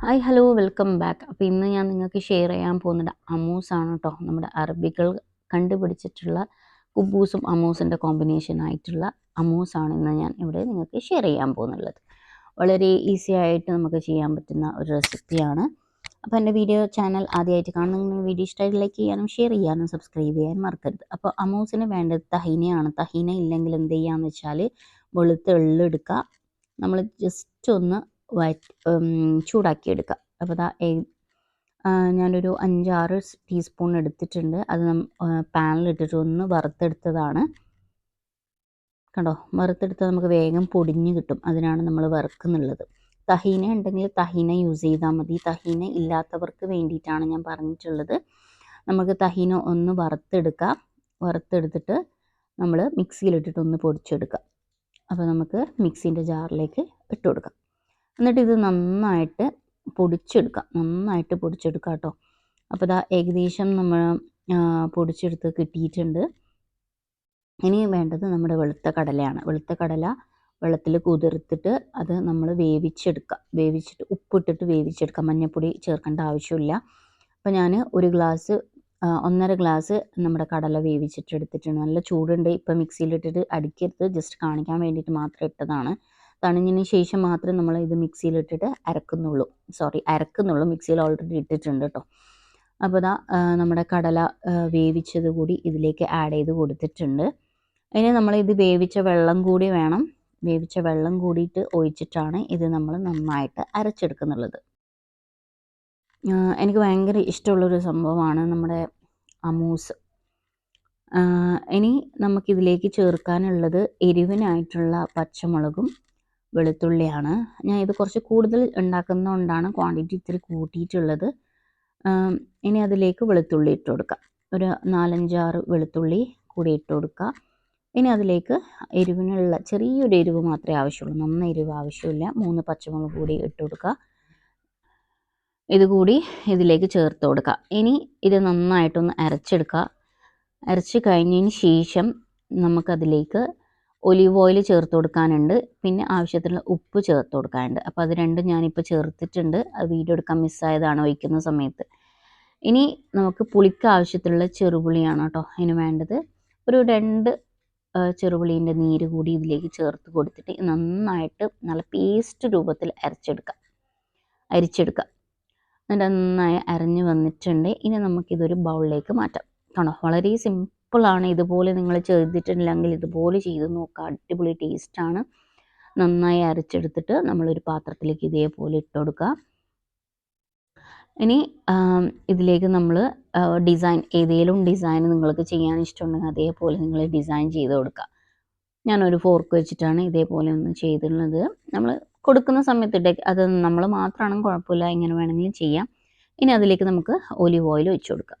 Hi hello welcome back. അപ്പോൾ ഇന്ന് ഞാൻ നിങ്ങൾക്ക് ഷെയർ ചെയ്യാൻ പോകുന്നത് അമൂസാണ് കേട്ടോ നമ്മുടെ അറബികൾ കണ്ടുപിടിച്ചിട്ടുള്ള കുബൂസും അമൂസിന്റെ കോമ്പിനേഷൻ ആയിട്ടുള്ള അമൂസാണ് ഇന്ന് ഞാൻ ഇവിടെ നിങ്ങൾക്ക് ഷെയർ ചെയ്യാൻ പോകുന്നുള്ളത്. വളരെ ഈസി ആയിട്ട് നമുക്ക് ചെയ്യാൻ പറ്റുന്ന ഒരു റെസിപ്പിയാണ് അപ്പോൾ എന്റെ വീഡിയോ ചാനൽ ആദ്യമായിട്ട് കാണുന്ന വീഡിയോ ഇഷ്ടമായിട്ട് ലൈക്ക് ചെയ്യാനും ഷെയർ ചെയ്യാനും സബ്സ്ക്രൈബ് ചെയ്യാനും മറക്കരുത്. അപ്പോൾ അമൂസിന് വേണ്ടത് തഹീനയാണ്. തഹീന ഇല്ലെങ്കിൽ എന്ത് ചെയ്യാന്ന് വെച്ചാൽ വെളുത്ത എള്ളെടുക്കുക നമ്മൾ ജസ്റ്റ് ഒന്ന് വയറ്റ് ചൂടാക്കി എടുക്കുക അപ്പോൾ ആ, ഞാനൊരു അഞ്ചാറ് ടീസ്പൂൺ എടുത്തിട്ടുണ്ട്. അത് പാനിലിട്ടിട്ട് ഒന്ന് വറുത്തെടുത്തതാണ്. കണ്ടോ? വറുത്തെടുത്താൽ നമുക്ക് വേഗം പൊടിഞ്ഞ് കിട്ടും. അതിനാണ് നമ്മൾ വറുക്കുന്നുള്ളത്. തഹീന ഉണ്ടെങ്കിൽ തഹീന യൂസ് ചെയ്താൽ മതി. തഹീന ഇല്ലാത്തവർക്ക് വേണ്ടിയിട്ടാണ് ഞാൻ പറഞ്ഞിട്ടുള്ളത്. നമുക്ക് തഹീന ഒന്ന് വറുത്തെടുക്കാം. വറുത്തെടുത്തിട്ട് നമ്മൾ മിക്സിയിലിട്ടിട്ട് ഒന്ന് പൊടിച്ചെടുക്കാം. അപ്പോൾ നമുക്ക് മിക്സിന്റെ ജാറിലേക്ക് ഇട്ട് കൊടുക്കാം. എന്നിട്ട് ഇത് നന്നായിട്ട് പൊടിച്ചെടുക്കാം. നന്നായിട്ട് പൊടിച്ചെടുക്കാം കേട്ടോ. അപ്പോൾ ഇതാ ഏകദേശം നമ്മൾ പൊടിച്ചെടുത്ത് കിട്ടിയിട്ടുണ്ട്. ഇനി വേണ്ടത് നമ്മുടെ വെളുത്ത കടലയാണ്. വെളുത്ത കടല വെള്ളത്തിൽ കുതിർത്തിട്ട് അത് നമ്മൾ വേവിച്ചെടുക്കുക വേവിച്ചിട്ട് ഉപ്പിട്ടിട്ട് വേവിച്ചെടുക്കാം. മഞ്ഞൾപ്പൊടി ചേർക്കേണ്ട ആവശ്യമില്ല. അപ്പോൾ ഞാൻ ഒരു ഗ്ലാസ് ഒന്നര ഗ്ലാസ് നമ്മുടെ കടല വേവിച്ചിട്ട് എടുത്തിട്ടുണ്ട്. നല്ല ചൂടുണ്ട്. ഇപ്പം മിക്സിയിലിട്ടിട്ട് അടിക്കരുത്. ജസ്റ്റ് കാണിക്കാൻ വേണ്ടിയിട്ട് മാത്രം ഇട്ടതാണ്. തണിഞ്ഞതിന് ശേഷം മാത്രമേ നമ്മൾ ഇത് മിക്സിയിലിട്ടിട്ട് അരക്കുന്നുള്ളൂ. സോറി അരക്കുന്നുള്ളൂ. മിക്സിയിൽ ഓൾറെഡി ഇട്ടിട്ടുണ്ട് കേട്ടോ അപ്പോൾ ഇതാ നമ്മുടെ കടല വേവിച്ചത് കൂടി ഇതിലേക്ക് ആഡ് ചെയ്ത് കൊടുത്തിട്ടുണ്ട്. ഇനി നമ്മൾ ഇത് വേവിച്ച വെള്ളം കൂടി വേണം. വേവിച്ച വെള്ളം കൂടിയിട്ട് ഒഴിച്ചിട്ടാണ് ഇത് നമ്മൾ നന്നായിട്ട് അരച്ചെടുക്കുന്നുള്ളത്. എനിക്ക് ഭയങ്കര ഇഷ്ടമുള്ളൊരു സംഭവമാണ് നമ്മുടെ അമൂസ്. ഇനി നമുക്കിതിലേക്ക് ചേർക്കാനുള്ളത് എരിവിനായിട്ടുള്ള പച്ചമുളകും വെളുത്തുള്ളിയാണ്. ഞാൻ ഇത് കുറച്ച് കൂടുതൽ ഉണ്ടാക്കുന്നതുകൊണ്ടാണ് ക്വാണ്ടിറ്റി ഇത്തിരി കൂട്ടിയിട്ടുള്ളത്. ഇനി അതിലേക്ക് വെളുത്തുള്ളി ഇട്ട് കൊടുക്കാം. ഒരു നാലഞ്ചാറ് വെളുത്തുള്ളി കൂടി ഇട്ട് കൊടുക്കുക ഇനി അതിലേക്ക് എരിവിനുള്ള ചെറിയൊരു എരിവ് മാത്രമേ ആവശ്യമുള്ളൂ. നന്ന എരിവ് ആവശ്യമില്ല. മൂന്ന് പച്ചമുളക് കൂടി ഇട്ട് കൊടുക്കുക ഇതുകൂടി ഇതിലേക്ക് ചേർത്ത് കൊടുക്കുക ഇനി ഇത് നന്നായിട്ടൊന്ന് അരച്ചെടുക്കുക അരച്ച് കഴിഞ്ഞതിന് ശേഷം നമുക്കതിലേക്ക് ഒലിവ് ഓയിൽ ചേർത്ത് കൊടുക്കാനുണ്ട്. പിന്നെ ആവശ്യത്തിനുള്ള ഉപ്പ് ചേർത്ത് കൊടുക്കാനുണ്ട്. അപ്പോൾ അത് രണ്ടും ഞാനിപ്പോൾ ചേർത്തിട്ടുണ്ട്. അത് വീഡിയോ എടുക്കാൻ മിസ്സായതാണ് ഒഴിക്കുന്ന സമയത്ത്. ഇനി നമുക്ക് പുളിക്ക് ആവശ്യത്തിലുള്ള ചെറുപുളിയാണ് കേട്ടോ അതിന് വേണ്ടത്. ഒരു രണ്ട് ചെറുപുളീന്റെ നീര് കൂടി ഇതിലേക്ക് ചേർത്ത് കൊടുത്തിട്ട് നന്നായിട്ട് നല്ല പേസ്റ്റ് രൂപത്തിൽ അരച്ചെടുക്കാം. അരിച്ചെടുക്കാം. എന്നിട്ട് നന്നായി അരഞ്ഞ് വന്നിട്ടുണ്ട്. ഇനി നമുക്കിതൊരു ബൗളിലേക്ക് മാറ്റാം. കണ്ടോ? വളരെ സിമ്പിളാണ് ഇതുപോലെ നിങ്ങൾ ചെയ്തിട്ടില്ലെങ്കിൽ ഇതുപോലെ ചെയ്ത് നോക്കുക അടിപൊളി ടേസ്റ്റാണ് നന്നായി അരച്ചെടുത്തിട്ട് നമ്മളൊരു പാത്രത്തിലേക്ക് ഇതേപോലെ ഇട്ട് കൊടുക്കുക. ഇനി ഇതിലേക്ക് നമ്മൾ ഡിസൈൻ ഏതെങ്കിലും ഡിസൈൻ നിങ്ങൾക്ക് ചെയ്യാൻ ഇഷ്ടമുണ്ടെങ്കിൽ അതേപോലെ നിങ്ങൾ ഡിസൈൻ ചെയ്ത് കൊടുക്കുക. ഞാനൊരു ഫോർക്ക് വെച്ചിട്ടാണ് ഇതേപോലെ ഒന്ന് ചെയ്തിട്ടുള്ളത്. നമ്മൾ കൊടുക്കുന്ന സമയത്ത് ഡെ അത് നമ്മൾ മാത്രമാണെങ്കിൽ കുഴപ്പമില്ല. എങ്ങനെ വേണമെങ്കിലും ചെയ്യാം. ഇനി അതിലേക്ക് നമുക്ക് ഒലിവ് ഓയിൽ ഒഴിച്ചു കൊടുക്കാം.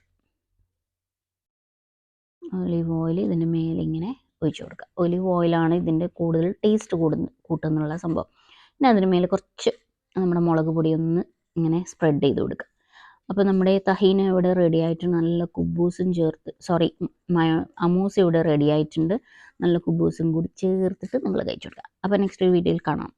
ഒലിവ് ഓയിൽ ഇതിന്റെ മേലിങ്ങനെ ഒഴിച്ചു കൊടുക്കുക. ഒലിവ് ഓയിലാണ് ഇതിന്റെ കൂടുതൽ ടേസ്റ്റ് കൂടുന്ന കൂട്ടുന്നുള്ള സംഭവം. പിന്നെ അതിന് മേലെ കുറച്ച് നമ്മുടെ മുളക് ഒന്ന് ഇങ്ങനെ സ്പ്രെഡ് ചെയ്ത് കൊടുക്കുക. അപ്പോൾ നമ്മുടെ തഹീന ഇവിടെ റെഡി ആയിട്ട് നല്ല കുബൂസും ചേർത്ത് സോറി മയ അമൂസ് ഇവിടെ റെഡി ആയിട്ടുണ്ട്. നല്ല കുബൂസും കൂടി ചേർത്തിട്ട് നമ്മൾ കഴിച്ചു കൊടുക്കുക. അപ്പോൾ നെക്സ്റ്റ് വീഡിയോയിൽ കാണാം.